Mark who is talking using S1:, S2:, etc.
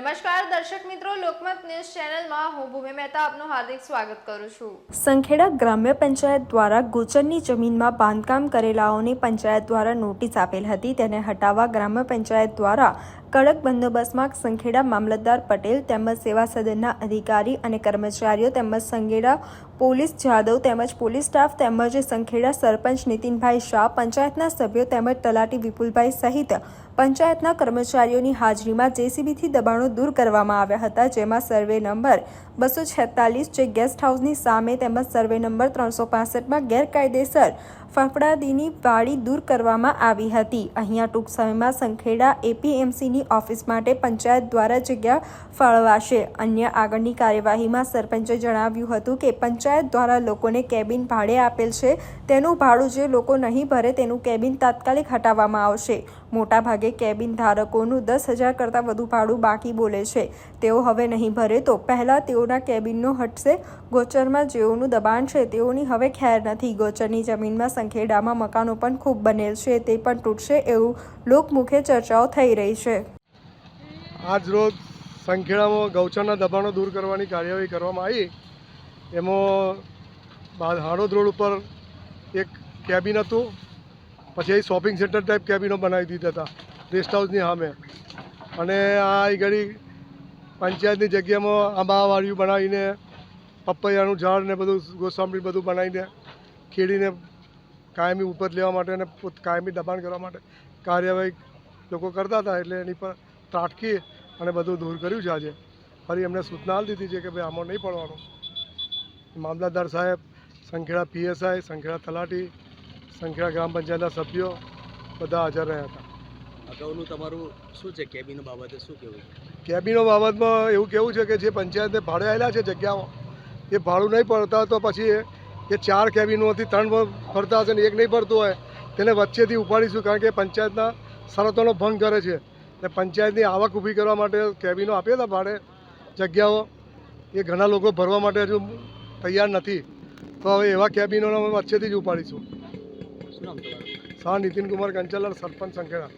S1: નમસ્કાર, દર્શક મિત્રો, લોકમત ન્યૂઝ ચેનલમાં હું ભૂમિ મહેતા આપનું હાર્દિક સ્વાગત કરું છું.
S2: સંખેડા ગ્રામ્ય પંચાયત દ્વારા ગોચરની જમીનમાં બાંધકામ કરેલાઓની પંચાયત દ્વારા નોટિસ આપેલ હતી. તેને હટાવવા ગ્રામ્ય પંચાયત દ્વારા કડક બંદોબસ્તમાં સંખેડા મામલતદાર પટેલ તેમજ સેવા સદનના અધિકારી અને કર્મચારીઓ તેમજ સંખેડા પોલીસ જાદવ તેમજ પોલીસ સ્ટાફ તેમજ સંખેડા સરપંચ નીતિનભાઈ શાહ, પંચાયતના સભ્યો તેમજ તલાટી વિપુલભાઈ સહિત પંચાયતના કર્મચારીઓની હાજરીમાં જેસીબીથી દબાણો દૂર કરવામાં આવ્યા હતા, જેમાં સર્વે નંબર બસો છેતાલીસ જે ગેસ્ટ હાઉસની સામે તેમજ સર્વે નંબર ત્રણસો પાસઠમાં ગેરકાયદેસર ફફડાદીની વાડી દૂર કરવામાં આવી હતી. અહીંયા ટૂંક સમયમાં સંખેડા એપીએમસીની ઓફિસ માટે પંચાયત દ્વારા જગ્યા ફાળવાશે. અન્ય આગળની કાર્યવાહીમાં સરપંચે જણાવ્યું હતું કે પંચાયત દ્વારા લોકોને કેબિન ભાડે આપેલ છે. તેનું ભાડું જે લોકો નહીં ભરે તેનું કેબિન તાત્કાલિક હટાવવામાં આવશે. મોટાભાગે કેબિન ધારકોનું દસ હજાર કરતાં વધુ ભાડું બાકી બોલે છે. તેઓ હવે નહીં ભરે તો પહેલાં તેઓના કેબિનનો હટશે. ગોચરમાં જેઓનું દબાણ છે તેઓની હવે ખેર નથી. ગોચરની જમીનમાં સંખેડામાં મકાનો પણ ખૂબ બનેલ છે, તે પણ તૂટશે એવું લોકમુખે ચર્ચાઓ થઈ રહી છે.
S3: આજ રોજ સંખેડામાં ગૌચરના દબાણો દૂર કરવાની કાર્યવાહી કરવામાં આવી. એમાં હાડોદ રોડ ઉપર એક કેબિન હતું. પછી એ શોપિંગ સેન્ટર ટાઈપ કેબિનો બનાવી દીધા હતા રેસ્ટ હાઉસની સામે. અને આ ઘડી પંચાયતની જગ્યામાં આંબાવાળીઓ બનાવીને, પપૈયાનું ઝાડ ને બધું ગોસાંબડી બધું બનાવીને, ખેડીને કાયમી ઉપજ લેવા માટે અને કાયમી દબાણ કરવા માટે કાર્યવાહી લોકો કરતા હતા એટલે એની પર ત્રાટકી અને બધું દૂર કર્યું છે આજે. ફરી એમને સૂચના આપી દીધી છે કે ભાઈ આમાં નહીં પડવાનું. મામલતદાર સાહેબ, સંખેડા પીએસઆઈ સંખેડા તલાટી સંખેડા ગ્રામ પંચાયતના સભ્યો બધા હાજર રહ્યા હતા.
S4: અગાઉનું તમારું શું છે? કેબીનો બાબતે શું કહેવું
S3: કેબિનો બાબતમાં એવું કેવું છે કે જે પંચાયતને ભાડે આવેલા છે જગ્યાઓ એ ભાડું નહીં પડતા તો પછી એ- એ ચાર કેબિનોથી ત્રણ ફરતા હશે ને એક નહીં ફરતું હોય તેને વચ્ચેથી ઉપાડીશું કારણ કે પંચાયતના શરતોનો ભંગ કરે છે. ને પંચાયતની આવક ઊભી કરવા માટે કેબિનો આપી હતા ભાડે જગ્યાઓ એ ઘણા લોકો ભરવા માટે હજુ તૈયાર નથી. તો હવે એવા કેબિનોને અમે વચ્ચેથી જ ઉપાડીશું.
S4: શું નામ તમારું
S3: શાહ નીતિન કુમાર કંચલાલ સરપંચ સંખેડા